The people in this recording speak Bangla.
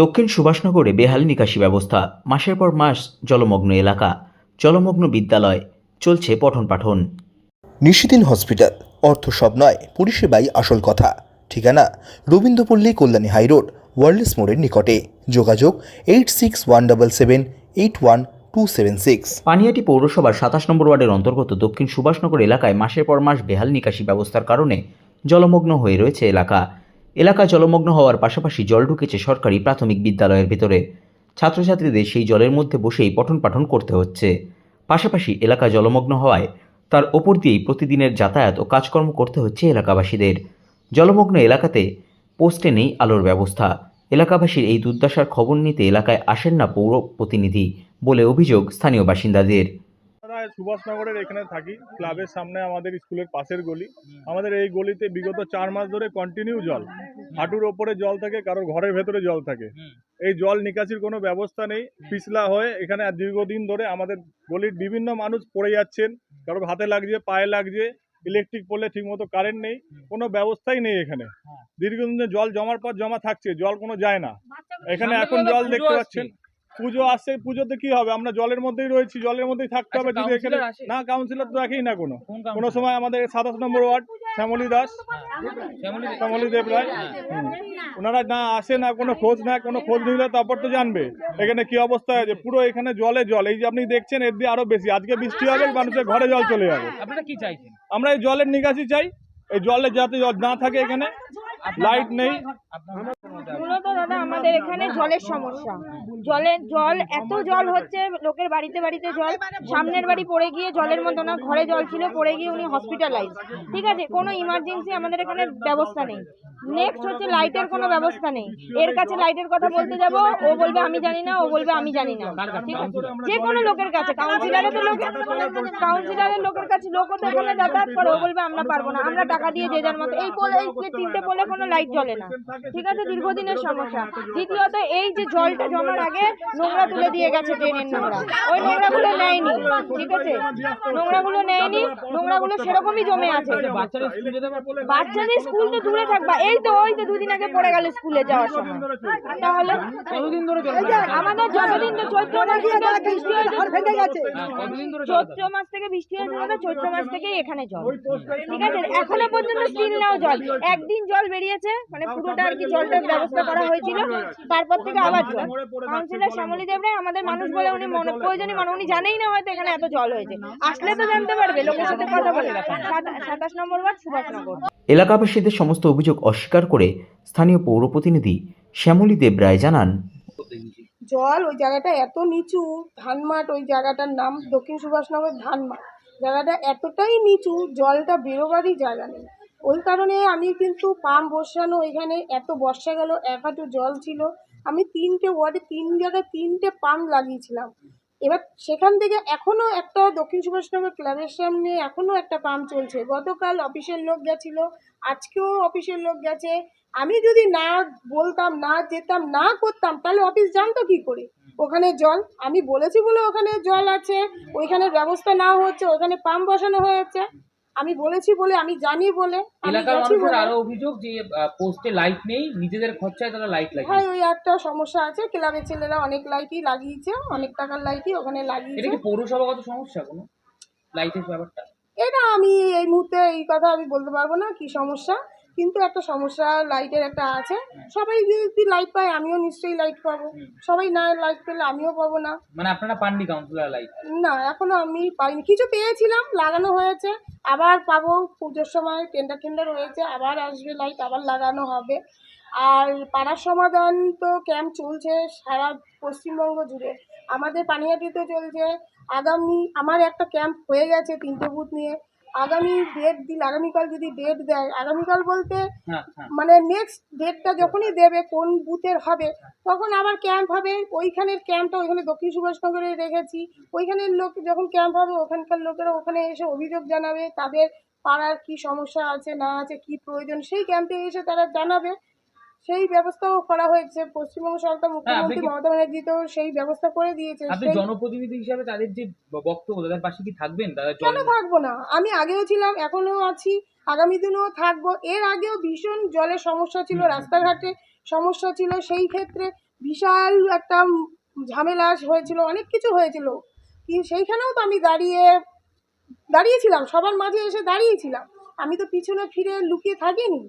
দক্ষিণ সুভাষনগরে বেহাল নিকাশি ব্যবস্থা মাসের পর মাস জলমগ্ন এলাকা জলমগ্ন বিদ্যালয় চলছে পঠন পাঠন। নিশিদিন হসপিটাল অর্থ সব নয় পরিষেবাই আসল কথা। ঠিকানা রবীন্দ্রপল্লী কল্যাণী হাইরোড ওয়ার্ল্ডস মোড়ের নিকটে। যোগাযোগ eight six one double seven eight one two seven six. Panihati পৌরসভার সাতাশ নম্বর ওয়ার্ডের অন্তর্গত দক্ষিণ সুভাষনগর এলাকায় মাসের পর মাস বেহাল নিকাশি ব্যবস্থার কারণে জলমগ্ন হয়ে রয়েছে এলাকা। এলাকা জলমগ্ন হওয়ার পাশাপাশি জল ঢুকেছে সরকারি প্রাথমিক বিদ্যালয়ের ভেতরে। ছাত্রছাত্রীদের সেই জলের মধ্যে বসেই পঠন পাঠন করতে হচ্ছে। পাশাপাশি এলাকা জলমগ্ন হওয়ায় তার ওপর দিয়েই প্রতিদিনের যাতায়াত ও কাজকর্ম করতে হচ্ছে এলাকাবাসীদের। জলমগ্ন এলাকাতে পোস্টে নেই আলোর ব্যবস্থা। এলাকাবাসীর এই দুর্দশার খবর নিতে এলাকায় আসেন না পৌর প্রতিনিধি বলে অভিযোগ স্থানীয় বাসিন্দাদের। সুভাষনগরের এখানে থাকি ক্লাবের সামনে আমাদের স্কুলের পাশের গলি। আমাদের এই গলিতে বিগত চার মাস ধরে কন্টিনিউ জল। হাঁটুর ওপরে জল থাকে কারোর ঘরের ভেতরে জল থাকে। এই জল নিকাশির কোনো ব্যবস্থা নেই। পিছলা হয়ে এখানে দীর্ঘদিন ধরে আমাদের গলির বিভিন্ন মানুষ পড়ে যাচ্ছেন। কারোর হাতে লাগছে পায়ে লাগছে ইলেকট্রিক পোলে ঠিকমতো কারেন্ট নেই কোনো ব্যবস্থাই নেই এখানে। দীর্ঘদিন জল জমার পর জমা থাকছে জল কোনো যায় না। এখানে এখন জল দেখতে পাচ্ছেন। পুজো আসছে পুজোতে কি হবে? আমরা জলের মধ্যেই রয়েছি জলের মধ্যেই থাকতে হবে যদি এখানে না কাউন্সিলর তো দেখেই না কোনো। কোনো সময় আমাদের সাতাশ নম্বর ওয়ার্ড শ্যামলী দাস। শ্যামলী দেব রায়। ওনারা না আসে না কোনো খোঁজ না কোনো খোঁজ নিলে তারপর তো জানবে। এখানে কি অবস্থা আছে পুরো এখানে জলে জল। এই যে আপনি দেখছেন এর দিয়ে আরও বেশি। আজকে বৃষ্টি হবে মানুষের ঘরে জল চলে যাবে। কি চাইছেন? আমরা এই জলের নিকাশি চাই। এই জলে যাতে জল না থাকে এখানে লাইট নেই। মূলত দাদা, আমাদের এখানে জলের সমস্যা। জলের জল, এত জল হচ্ছে লোকের বাড়িতে বাড়িতে জল। সামনের বাড়ি পড়ে গিয়ে জলের মতো না ঘরে জল ছিল, পড়ে গিয়ে উনি হসপিটালাইজ ঠিক আছে, কোনো ইমার্জেন্সি আমাদের এখানে ব্যবস্থা নেই। নেক্সট হচ্ছে লাইটের কোনো ব্যবস্থা নেই। এর কাছে লাইটের কথা বলতে যাব, ও বলবে, আমি জানি না। ও বলবে, আমি জানি না। ঠিক আছে? যে কোনো লোকের কাছে কাউন্সিলরের তো লোকের কাউন্সিলরের লোকের কাছে লোকও তো এখানে যাতায়াত করে, ও বলবে, আমরা পারব না। আমরা টাকা দিয়ে যে যার মতো এই এই তিনটে পোলে কোনো লাইট জ্বলে না। ঠিক আছে? দীর্ঘদিনের সমস্যা দ্বিতীয়ত এই যে জলটা জমার আগে নোংরা তুলে দিয়ে গেছে ড্রেনের নোংরা। ওই নোংরাগুলো নেয়নি। ঠিক আছে? নোংরাগুলো নেয়নি নোংরাগুলো সেরকমই জমে আছে। বাচ্চারা স্কুলে যেতে পারবে বাচ্চাদের স্কুল তো দূরে থাকবা। এই তো ওই তো দুদিন আগে পড়ে গেল স্কুলে যাওয়ার সময়। তাহলে আমাদের যতদিন তো চৈত্র মাস থেকে বৃষ্টি হয়েছে হ্যাঁ, জল চৈত্র মাস থেকে বৃষ্টি হয়েছে চৈত্র মাস থেকেই এখানে জল। ঠিক আছে? এখনও পর্যন্ত স্টিল নাও জল। একদিন জল বেরিয়েছে মানে পুরোটা আর কি জলটার ব্যবস্থা করা হয়েছিল তারপর থেকে আবার জল কাউন্সিলর শ্যামলী দেবরা আমাদের মানুষ বলে উনি মনে প্রয়োজনীয় মানে উনি জানেই না হয়তো এখানে এত জল হয়েছে। আসলে তো জানতে পারবে লোকের সাথে কথা বলে। সাতাশ নম্বর ওয়ার্ড সুভাষনগর। এলাকাবাসীদের সমস্ত অভিযোগ অস্বীকার করে স্থানীয় পৌর প্রতিনিধি শ্যামলী দেব রায় জানান জল ওই জায়গাটা এত নিচু ধানমাঠ ওই জায়গাটার নাম দক্ষিণ সুভাষনগর ধানমাঠ। জায়গাটা এতটাই নিচু জলটা বেরোবারই জায়গা নেই। ওই কারণে আমি কিন্তু পাম্প বসানো, এখানে এত বর্ষা গেল, এক হাঁটু জল ছিল। আমি তিনটে ওয়ার্ডে, তিন জায়গায় তিনটে পাম্প লাগিয়েছিলাম। এবার সেখান থেকে এখনও একটা দক্ষিণ সুভাষনগর ক্লাবের সামনে এখনও একটা পাম্প চলছে। গতকাল অফিসের লোক গেছিল, আজকেও অফিসের লোক গেছে। আমি যদি না বলতাম, না যেতাম, না করতাম, তাহলে অফিস জানতো কি করে? ওখানে জল, আমি বলেছি বলে ওখানে জল আছে, ওইখানে ব্যবস্থা না হচ্ছে ওখানে পাম্প বসানো হয়েছে। আমি বলেছি বলে আমি জানি বলে আমি এলাকার গেছি মানুষের বলে। আরও অভিযোগ যে পোস্টে লাইট নেই নিজেদের খরচায় তারা লাইট হ্যাঁ ওই একটা সমস্যা আছে ক্লাবের ছেলেরা অনেক লাইটই লাগিয়েছে অনেক টাকার লাইটই ওখানে এটা লাগিয়েছে কি পৌরসভাগত সমস্যা কোনো? লাইটের ব্যাপারটা? এটা আমি এই মুহূর্তে এই কথা আমি বলতে পারব না কি সমস্যা? কিন্তু একটা সমস্যা লাইটের একটা আছে। সবাই যদি লাইট পায় আমিও নিশ্চয়ই লাইট পাবো। সবাই না লাইট পেলে আমিও পাবো না। মানে আপনারা পাননি কাউন্সিলর লাইট না এখনও আমি পাইনি। কিছু পেয়েছিলাম লাগানো হয়েছে। আবার পাবো পুজোর সময় টেন্ডার টেন্ডার হয়েছে আবার আসবে লাইট আবার লাগানো হবে। আর পাড়ার সমাধান তো ক্যাম্প চলছে সারা পশ্চিমবঙ্গ জুড়ে। আমাদের পানিহাটিতে চলছে। আগামী আমার একটা ক্যাম্প হয়ে গেছে তিনটে বুথ নিয়ে। আগামী ডেট দিল আগামীকাল যদি ডেট দেয় আগামীকাল বলতে হ্যাঁ হ্যাঁ। মানে নেক্সট ডেটটা যখনই দেবে কোন বুথের হবে তখন আবার ক্যাম্প হবে। ওইখানের ক্যাম্পটা ওইখানে দক্ষিণ সুভাষনগরে রেখেছি। ওইখানের লোক যখন ক্যাম্প হবে ওখানকার লোকেরা ওখানে এসে অভিযোগ জানাবে তাদের পাড়ার কি সমস্যা আছে না আছে কি প্রয়োজন সেই ক্যাম্পে এসে তারা জানাবে। সেই ব্যবস্থাও করা হয়েছে। পশ্চিমবঙ্গ সরকার মুখ্যমন্ত্রী কি- মমতা ব্যানার্জি তো সেই ব্যবস্থা করে দিয়েছে আপনি জনপ্রতিনিধি হিসাবে তাদের যে বক্তব্য তাদের পাশে কি থাকবেন? কেন থাকব না? আমি আগেও ছিলাম এখনও আছি আগামী দিনেও থাকব। এর আগেও ভীষণ জলের সমস্যা ছিল রাস্তাঘাটে সমস্যা ছিল। সেই ক্ষেত্রে বিশাল একটা ঝামেলা হয়েছিল অনেক কিছু হয়েছিল। কিন্তু সেইখানেও তো আমি দাঁড়িয়ে দাঁড়িয়েছিলাম সবার মাঝে এসে দাঁড়িয়েছিলাম। আমি তো পিছনে ফিরে লুকিয়ে থাকিনি।